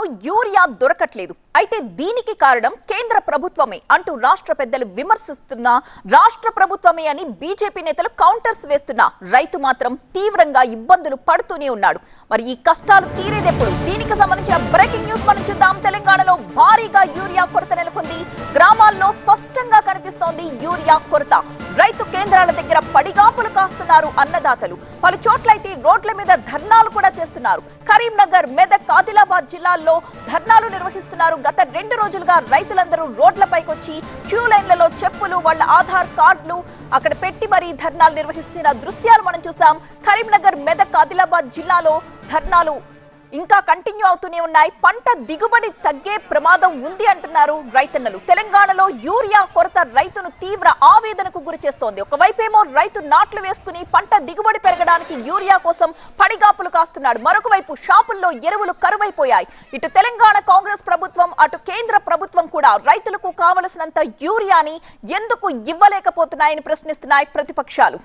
తెలంగాణలో యూరియా దొరకట్లేదు. అయితే దీనికి కారణం కేంద్ర ప్రభుత్వమే అంటూ రాష్ట్ర పెద్దలు విమర్శిస్తున్న రాష్ట్ర ప్రభుత్వమే అని బీజేపీ నేతలు కౌంటర్స్ వేస్తున్న రైతు మాత్రం తీవ్రంగా ఇబ్బందులు పడుతూనే ఉన్నాడు. మరి ఈ కష్టాలు తీరేదెప్పుడు? దీనికి సంబంధించిన బ్రేకింగ్ న్యూస్ మనం చూద్దాం. తెలంగాణలో భారీగా యూరియా కొరత నెలకొంది. గ్రామాల్లో స్పష్టంగా కనిపిస్తోంది యూరియా కొరత. రైతు కేంద్రాల దగ్గర పడిగాపులు కాస్త కాస్తున్నారు అన్నదాతలు. పలు చోట్లయితే రోడ్ల మీద ధర్నాలు కూడా చేస్తున్నారు. కరీంనగర్ మెదక్ ఆదిలాబాద్ జిల్లాల్లో ధర్నాలు నిర్వహిస్తున్నారు. గత రెండు రోజులుగా రైతులందరూ రోడ్లపైకి వచ్చి క్యూ లైన్లలో చెప్పులు వాళ్ళ ఆధార్ కార్డులు అక్కడ పెట్టి మరీ ధర్నాలు నిర్వహిస్తున్న దృశ్యాలు మనం చూసాం. కరీంనగర్ మెదక్ ఆదిలాబాద్ జిల్లాలో ధర్నాలు ఇంకా కంటిన్యూ అవుతూనే ఉన్నాయి. పంట దిగుబడి తగ్గే ప్రమాదం ఉంది అంటున్నారు రైతన్నలు. తెలంగాణలో యూరియా కొరత రైతును తీవ్ర ఆవేదనకు గురి చేస్తోంది. ఒకవైపేమో రైతు నాట్లు వేసుకుని పంట దిగుబడి పెరగడానికి యూరియా కోసం పడిగాపులు కాస్తున్నాడు. మరొక వైపు షాపుల్లో ఎరువులు కరువైపోయాయి. ఇటు తెలంగాణ కాంగ్రెస్ ప్రభుత్వం అటు కేంద్ర ప్రభుత్వం కూడా రైతులకు కావలసినంత యూరియాని ఎందుకు ఇవ్వలేకపోతున్నాయని ప్రశ్నిస్తున్నాయి ప్రతిపక్షాలు.